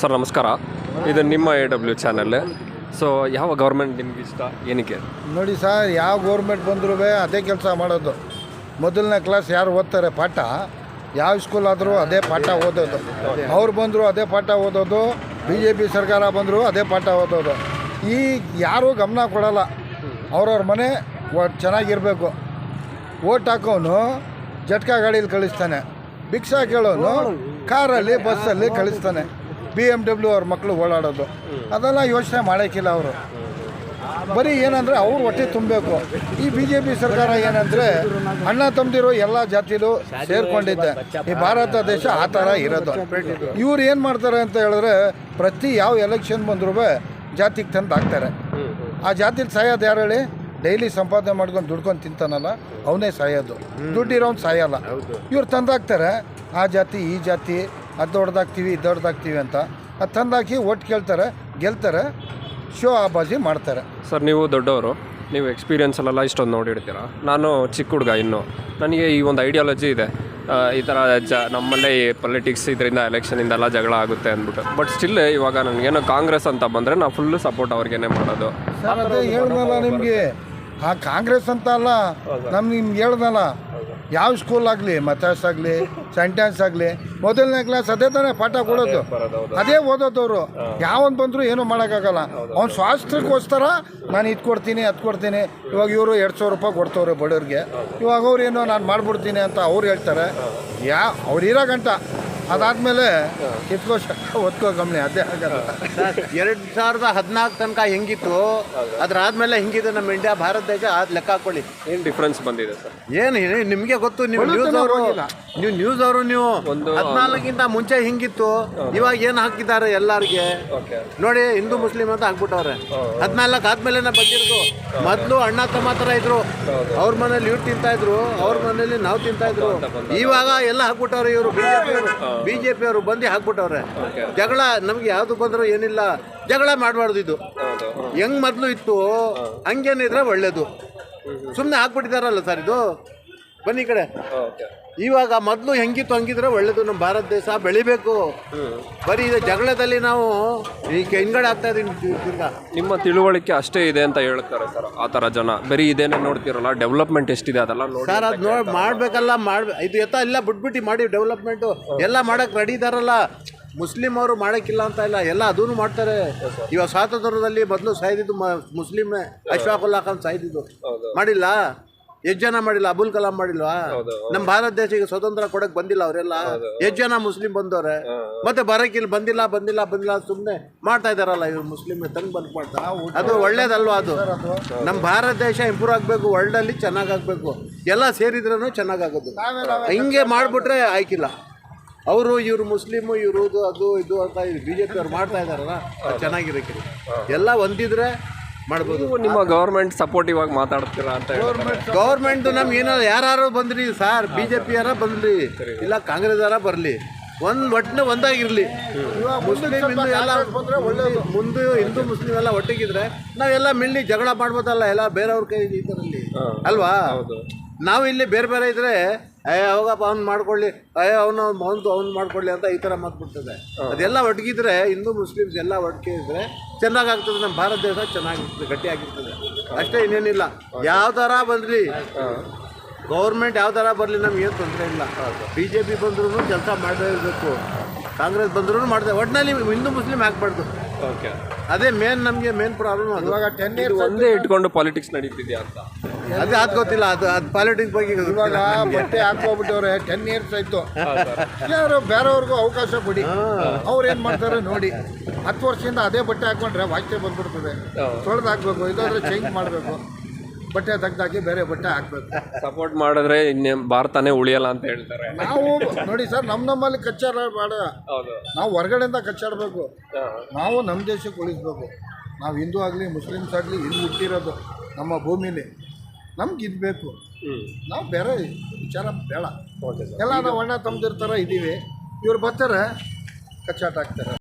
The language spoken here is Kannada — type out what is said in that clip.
ಸರ್, ನಮಸ್ಕಾರ. ಇದು ನಿಮ್ಮ ಎ ಡಬ್ಲ್ಯೂ ಚಾನಲ್ ಸೊ ಯಾವ ಗೌರ್ಮೆಂಟ್ ನಿಮ್ಗೆ ಇಷ್ಟ? ಏನಕ್ಕೆ? ನೋಡಿ ಸರ್, ಯಾವ ಗೌರ್ಮೆಂಟ್ ಬಂದರೂ ಅದೇ ಕೆಲಸ ಮಾಡೋದು. ಮೊದಲನೇ ಕ್ಲಾಸ್ ಯಾರು ಓದ್ತಾರೆ ಪಾಠ? ಯಾವ ಸ್ಕೂಲ್ ಆದರೂ ಅದೇ ಪಾಠ ಓದೋದು. ಅವ್ರು ಬಂದರೂ ಅದೇ ಪಾಠ ಓದೋದು. ಬಿ ಜೆ ಪಿ ಸರ್ಕಾರ ಬಂದರೂ ಅದೇ ಪಾಠ ಓದೋದು. ಈ ಯಾರೂ ಗಮನ ಕೊಡಲ್ಲ. ಅವ್ರವ್ರ ಮನೆ ಚೆನ್ನಾಗಿರಬೇಕು. ಓಟ್ ಹಾಕೋನು ಜಟ್ಕಾ ಗಾಡೀಲಿ ಕಳಿಸ್ತಾನೆ. ಭಿಕ್ಷಾ ಕೇಳೋನು ಕಾರಲ್ಲಿ ಬಸ್ಸಲ್ಲಿ ಕಳಿಸ್ತಾನೆ. ಬಿ ಎಂ ಡಬ್ಲ್ಯೂ ಅವ್ರ ಮಕ್ಕಳು ಓಡಾಡೋದು. ಅದೆಲ್ಲ ಯೋಚನೆ ಮಾಡೋಕ್ಕಿಲ್ಲ ಅವರು. ಬರೀ ಏನಂದರೆ ಅವ್ರು ಹೊಟ್ಟೆ ತುಂಬಬೇಕು. ಈ ಬಿ ಜೆ ಪಿ ಸರ್ಕಾರ ಏನಂದರೆ ಅಣ್ಣ ತಮ್ಮದಿರೋ ಎಲ್ಲ ಜಾತಿಲೂ ಸೇರ್ಕೊಂಡಿದ್ದೆ. ಈ ಭಾರತ ದೇಶ ಆ ಥರ ಇರೋದು. ಇವ್ರು ಏನು ಮಾಡ್ತಾರೆ ಅಂತ ಹೇಳಿದ್ರೆ ಪ್ರತಿ ಯಾವ ಎಲೆಕ್ಷನ್ ಬಂದರೂ ಜಾತಿಗೆ ತಂದು ಹಾಕ್ತಾರೆ ಆ ಜಾತಿಲಿ ಸಾಯೋದು ಯಾರು ಹೇಳಿ? ಡೈಲಿ ಸಂಪಾದನೆ ಮಾಡ್ಕೊಂಡು ದುಡ್ಕೊಂಡು ತಿಂತಾನಲ್ಲ ಅವನೇ ಸಾಯೋದು. ದುಡ್ಡಿರೋನು ಸಾಯಲ್ಲ. ಇವ್ರು ತಂದಾಕ್ತಾರೆ ಆ ಜಾತಿ ಈ ಜಾತಿ ಅದು ದೊಡ್ಡದಾಗ್ತೀವಿ ಇದು ದೊಡ್ದಾಗ್ತೀವಿ ಅಂತ. ಅದು ತಂದಾಕಿ ಒಟ್ಟು ಕೇಳ್ತಾರೆ ಗೆಲ್ತಾರೆ ಶೋ ಆಬಾಜಿ ಮಾಡ್ತಾರೆ. ಸರ್ ನೀವು ದೊಡ್ಡವರು ನೀವು ಎಕ್ಸ್ಪೀರಿಯನ್ಸಲ್ಲೆಲ್ಲ ಇಷ್ಟೊಂದು ನೋಡಿರ್ತೀರ? ನಾನು ಚಿಕ್ಕ ಹುಡುಗ ಇನ್ನು. ನನಗೆ ಈ ಒಂದು ಐಡಿಯಾಲಜಿ ಇದೆ. ಈ ಥರ ಜ ನಮ್ಮಲ್ಲೇ ಈ ಪೊಲಿಟಿಕ್ಸ್ ಇದರಿಂದ ಎಲೆಕ್ಷನಿಂದ ಎಲ್ಲ ಜಗಳ ಆಗುತ್ತೆ ಅಂದ್ಬಿಟ್ಟು. ಬಟ್ ಸ್ಟಿಲ್ ಇವಾಗ ನನಗೇನೋ ಕಾಂಗ್ರೆಸ್ ಅಂತ ಬಂದರೆ ನಾನು ಫುಲ್ ಸಪೋರ್ಟ್ ಅವ್ರಿಗೇನೆ ಮಾಡೋದು. ಸರ್ ಅದೇ ಹೇಳ್ದಲ್ಲ ನಿಮಗೆ. ಆ ಕಾಂಗ್ರೆಸ್ ಅಂತ ಅಲ್ಲ ನಮ್ಗೆ ನಿಮ್ಗೆ ಹೇಳ್ದಲ್ಲ. ಯಾವ ಸ್ಕೂಲ್ ಆಗಲಿ ಮತಾಸ್ ಆಗಲಿ ಸೆಂಟೆನ್ಸ್ ಆಗಲಿ ಮೊದಲನೇ ಕ್ಲಾಸ್ ಅದೇ ತಾನೇ ಪಾಠ ಕೊಡೋದು. ಅದೇ ಓದೋದವರು ಯಾವನ್ ಬಂದರೂ ಏನೂ ಮಾಡೋಕ್ಕಾಗಲ್ಲ. ಅವ್ನು ಸ್ವಾಸ್ಥ್ಯಕ್ಕೋಸ್ಕರ ನಾನು ಇದು ಕೊಡ್ತೀನಿ ಅದು ಕೊಡ್ತೀನಿ. ಇವಾಗ ಇವರು ಎರಡು ಸಾವಿರ ರೂಪಾಯಿ ಕೊಡ್ತವ್ರೆ ಬಡವ್ರಿಗೆ. ಇವಾಗ ಅವ್ರು ಏನೋ ನಾನು ಮಾಡ್ಬಿಡ್ತೀನಿ ಅಂತ ಅವ್ರು ಹೇಳ್ತಾರೆ. ಯಾ ಅವ್ರು ಇರೋ ಗಂಟ. ಅದಾದಮೇಲೆ ಕಿತ್ಕೋ ಒತ್ಕೋ ಗಮನಿ ಅದೇ ಆಗಲ್ಲ ಎರಡ್ ಸಾವಿರದ ಹದಿನಾಲ್ಕು ತನಕ ಹೆಂಗಿತ್ತು? ಅದ್ರಾದ್ಮೇಲೆ ಹೆಂಗಿದೆ ನಮ್ಮ ಇಂಡಿಯಾ ಭಾರತ ದೇಶ? ಅದ್ ಲೆಕ್ಕ ಹಾಕೊಳ್ಳಿ. ಏನು ಡಿಫ್ರೆನ್ಸ್ ಬಂದಿದೆ ಸರ್? ಏನ್ ನಿಮ್ಗೆ ಗೊತ್ತು ನೀವು ನ್ಯೂಸ್ ಅವರು ನೀವು ನ್ಯೂಸ್ ಅವರು ನೀವು ಒಂದು- ಹದಿನಾಲ್ಕಿಂತ ಮುಂಚೆ ಹಿಂಗಿತ್ತು? ಇವಾಗ ಏನ್ ಹಾಕಿದ್ದಾರೆ ಎಲ್ಲಾರ್ಗೆ? ನೋಡಿ ಹಿಂದೂ ಮುಸ್ಲಿಂ ಅಂತ ಹಾಕ್ಬಿಟ್ಟವ್ರೆ. ಹದಿನಾಲ್ಕು ಆದ್ಮೇಲೆ ಬಂದಿರೋದು. ಮೊದ್ಲು ಅಣ್ಣ ತಮ್ಮ ತರ ಇದ್ರು. ಅವ್ರ ಮನೇಲಿ ಇವ್ರು ತಿಂತಾ ಇದ್ರು. ಅವ್ರ ಮನೇಲಿ ನಾವು ತಿಂತಾ ಇದ್ರು. ಇವಾಗ ಎಲ್ಲ ಹಾಕ್ಬಿಟ್ಟವ್ರೆ ಇವರು. ಬಿಜೆಪಿ ಅವರು ಬಿಜೆಪಿ ಅವರು ಬಂದು ಹಾಕ್ಬಿಟ್ಟವ್ರೆ. ಜಗಳ ನಮ್ಗೆ ಯಾವ್ದು ಬಂದ್ರು ಏನಿಲ್ಲ ಜಗಳ ಮಾಡಬಾರ್ದು ಇದು. ಹೆಂಗ್ ಮೊದ್ಲು ಇತ್ತು ಹಂಗೇನಿದ್ರೆ ಒಳ್ಳೇದು. ಸುಮ್ಮನೆ ಹಾಕ್ಬಿಟ್ಟಿದಾರಲ್ಲ ಸರ್ ಇದು? ಬನ್ನಿ ಈ ಕಡೆ. ಇವಾಗ ಮೊದಲು ಹೆಂಗಿತ್ತು ಹಂಗಿದ್ರೆ ಒಳ್ಳೇದು ನಮ್ಮ ಭಾರತ ದೇಶ ಬೆಳಿಬೇಕು. ಬರೀ ಇದು ಜಗಳದಲ್ಲಿ ನಾವು ಈ ಹಿಂಗಡೆ ಆಗ್ತಾ ಇದೀನಿ ತಿರ್ಗಾ. ನಿಮ್ಮ ತಿಳುವಳಿಕೆ ಅಷ್ಟೇ ಇದೆ ಅಂತ ಹೇಳ್ತಾರೆ ಸರ್ ಆ ಥರ ಜನ. ಬರೀ ಇದೇನೆ ನೋಡ್ತಿರಲ್ಲ ಡೆವಲಪ್ಮೆಂಟ್ ಎಷ್ಟಿದೆ ಅದೆಲ್ಲ ನೋಡಿ ಸರ್ ಅದು ನೋಡಿ ಮಾಡಬೇಕಲ್ಲ ಮಾಡ್ ಇದು ಎತ್ತ ಎಲ್ಲ ಬಿಟ್ಬಿಟ್ಟು ಮಾಡಿ ಡೆವಲಪ್ಮೆಂಟು ಎಲ್ಲ ಮಾಡಕ್ ರೆಡಿ ಇದಾರಲ್ಲ. ಮುಸ್ಲಿಂ ಅವರು ಮಾಡಕ್ಕಿಲ್ಲ ಅಂತ ಇಲ್ಲ ಎಲ್ಲ ಅದೂ ಮಾಡ್ತಾರೆ. ಇವಾಗ ಸ್ವಾತಂತ್ರ್ಯದಲ್ಲಿ ಮೊದಲು ಸಾಯ್ದಿದ್ದು ಮುಸ್ಲಿಮೇ ಅಶ್ವಾಕುಲ್ಲಾಖಾನ್ ಸಾಯ್ದಿದ್ದು. ಮಾಡಿಲ್ಲ? ಎಷ್ಟು ಜನ ಮಾಡಿಲ್ಲ ಅಬುಲ್ ಕಲಾಂ ಮಾಡಿಲ್ವಾ? ನಮ್ಮ ಭಾರತ ದೇಶಕ್ಕೆ ಸ್ವತಂತ್ರ ಕೊಡಕ್ ಬಂದಿಲ್ಲ ಅವರೆಲ್ಲ. ಎಷ್ಟು ಜನ ಮುಸ್ಲಿಂ ಬಂದವ್ರೆ. ಮತ್ತೆ ಬರಕಿಲ್ಲ ಬಂದಿಲ್ಲ ಬಂದಿಲ್ಲ ಬಂದಿಲ್ಲ ಸುಮ್ಮನೆ ಮಾಡ್ತಾ ಇದಾರಲ್ಲ ಇವ್ರು ಮುಸ್ಲಿಂ ತಂಗ್ ಬಂದ್ ಮಾಡ್ತಾ. ಅದು ಒಳ್ಳೇದಲ್ವಾ ಅದು? ನಮ್ಮ ಭಾರತ ದೇಶ ಇಂಪ್ರೂವ್ ಆಗಬೇಕು ವರ್ಲ್ಡಲ್ಲಿ ಚೆನ್ನಾಗಾಗಬೇಕು ಎಲ್ಲ ಸೇರಿದ್ರೂ ಚೆನ್ನಾಗಾಗೋದು ಹಿಂಗೆ ಮಾಡಿಬಿಟ್ರೆ ಆಯ್ಕಿಲ್ಲ. ಅವರು ಇವರು ಮುಸ್ಲಿಮು ಇವರು ಇದು ಅದು ಇದು ಅಂತ ಬಿ ಜೆ ಪಿ ಅವ್ರು ಮಾಡ್ತಾ ಇದಾರಲ್ಲ ಅದು ಚೆನ್ನಾಗಿರಕ್ಕಿಲ್ಲ ಎಲ್ಲ ಹೊಂದಿದ್ರೆ ಮಾಡ್ಬೋದು. ನೀವು ನಿಮ್ಮ ಗೌರ್ಮೆಂಟ್ ಸಪೋರ್ಟಿವ್ ಆಗಿ ಮಾತಾಡ್ತೀರಾ ಅಂತ ಹೇಳ್ತಾರೆ. ಗೌರ್ಮೆಂಟ್ ನಮ್ಗೆ ಏನೋ ಯಾರು ಬಂದ್ರಿ ಸರ್ ಬಿ ಜೆ ಪಿ ಯಾರ ಬಂದ್ರಿ ಇಲ್ಲ ಕಾಂಗ್ರೆಸ್ ಯಾರ ಬರಲಿ. ಒಂದ್ ಒಟ್ಟಿನ ಒಂದಾಗಿರ್ಲಿ. ಮುಸ್ಲಿಂ ಹಿಂದೂ ಎಲ್ಲ ಮುಂದೆ ಹಿಂದೂ ಮುಸ್ಲಿಂ ಎಲ್ಲ ಒಟ್ಟಿಗಿದ್ರೆ ನಾವೆಲ್ಲ ಮಿಳ್ಳಿ ಜಗಳ ಮಾಡ್ಬೋದಲ್ಲ ಎಲ್ಲ ಬೇರೆಯವ್ರ ಕೈ ಇದರಲ್ಲಿ ಅಲ್ವಾ? ನಾವು ಇಲ್ಲಿ ಬೇರೆ ಬೇರೆ ಇದ್ರೆ ಅಯ್ಯ ಅವಾಗಪ್ಪ ಅವ್ನು ಮಾಡ್ಕೊಳ್ಳಿ. ಅಯ್ಯ ಅವನು ಅವ್ನು ಅವ್ನು ಮಾಡ್ಕೊಳ್ಳಿ ಅಂತ ಈ ಥರ ಮಾತ್ಬಿಡ್ತದೆ ಅದೆಲ್ಲ ಒಟ್ಟಿಗಿದ್ರೆ ಹಿಂದೂ ಮುಸ್ಲಿಮ್ಸ್ ಎಲ್ಲ ಒಟ್ಟಿಗೆ ಇದ್ರೆ ಚೆನ್ನಾಗಾಗ್ತದೆ ನಮ್ಮ ಭಾರತ ದೇಶ ಚೆನ್ನಾಗಿರ್ತದೆ ಗಟ್ಟಿಯಾಗಿರ್ತದೆ. ಅಷ್ಟೇ ಇನ್ನೇನಿಲ್ಲ. ಯಾವ ಥರ ಬಂದ್ರಿ ಗೌರ್ಮೆಂಟ್ ಯಾವ ಥರ ಬರಲಿ ನಮ್ಗೆ ಏನು ತೊಂದರೆ ಇಲ್ಲ. ಬಿ ಜೆ ಪಿ ಬಂದ್ರೂ ಕೆಲಸ ಮಾಡದೇ ಇರಬೇಕು. ಕಾಂಗ್ರೆಸ್ ಬಂದ್ರೂ ಮಾಡಿದೆ ಒಟ್ಟಿನಲ್ಲಿ ಹಿಂದೂ ಮುಸ್ಲಿಂ ಹಾಕ್ಬಾರ್ದು ಓಕೆ ಅದೇ ಮೇನ್ ನಮಗೆ ಮೇನ್ ಪ್ರಾಬ್ಲಮ್ ಅದು. ಇವಾಗ ಟೆನ್ ಇದು ಇಯರ್ಸ್ ಒಂದೇ ಇಟ್ಕೊಂಡು ಪಾಲಿಟಿಕ್ಸ್ ನಡೀತಿದ್ಯಾ ಅಂತ. ಅದೇ ಅದು ಗೊತ್ತಿಲ್ಲ ಅದು ಅದು ಪಾಲಿಟಿಕ್ಸ್ ಬಗ್ಗೆ ಇವಾಗ ಗೊತ್ತಿಲ್ಲ ನಮ್ಗೆ. ಬಟ್ಟೆ ಹಾಕೋಬಿಟ್ಟವ್ರೆ ಟೆನ್ ಇಯರ್ಸ್ ಆಯ್ತು. ಯಾರು ಬೇರೆಯವ್ರಿಗೂ ಅವಕಾಶ ಕೊಡಿ. ಅವ್ರು ಏನ್ ಮಾಡ್ತಾರೆ ನೋಡಿ. ಹತ್ತು ವರ್ಷದಿಂದ ಅದೇ ಬಟ್ಟೆ ಹಾಕೊಂಡ್ರೆ ವಾಕ್ಯ ಬಂದ್ಬಿಡ್ತದೆ. ತೊಳೆದು ಹಾಕ್ಬೇಕು ಇದಾದ್ರೆ ಚೇಂಜ್ ಮಾಡಬೇಕು. ಬಟ್ಟೆ ತೆಗ್ದಾಕಿ ಬೇರೆ ಬಟ್ಟೆ ಹಾಕ್ಬೇಕು. ಸಪೋರ್ಟ್ ಮಾಡಿದ್ರೆ ಇನ್ನೇ ಭಾರತನೇ ಉಳಿಯಲ್ಲ ಅಂತ ಹೇಳ್ತಾರೆ. ನಾವು ನೋಡಿ ಸರ್ ನಮ್ಮ ನಮ್ಮಲ್ಲಿ ಕಚ್ಚಾಡ ಬೇಡ. ಹೌದು. ನಾವು ಹೊರಗಡೆಯಿಂದ ಕಚ್ಚಾಡಬೇಕು. ನಾವು ನಮ್ಮ ದೇಶಕ್ಕೆ ಉಳಿಸ್ಬೇಕು. ನಾವು ಹಿಂದೂ ಆಗಲಿ ಮುಸ್ಲಿಮ್ಸ್ ಆಗಲಿ ಇಲ್ಲಿ ಹುಟ್ಟಿರೋದು ನಮ್ಮ ಭೂಮಿಲಿ. ನಮ್ಗೆ ಇದು ಬೇಕು. ನಾವು ಬೇರೆ ವಿಚಾರ ಬೇಡ. ಎಲ್ಲ ನಾವು ಅಣ್ಣ ತಮ್ಮದಿರ್ತಾರೆ ಇದ್ದೀವಿ ಇವ್ರು ಬರ್ತಾರೆ ಕಚ್ಚಾಟ ಆಗ್ತಾರೆ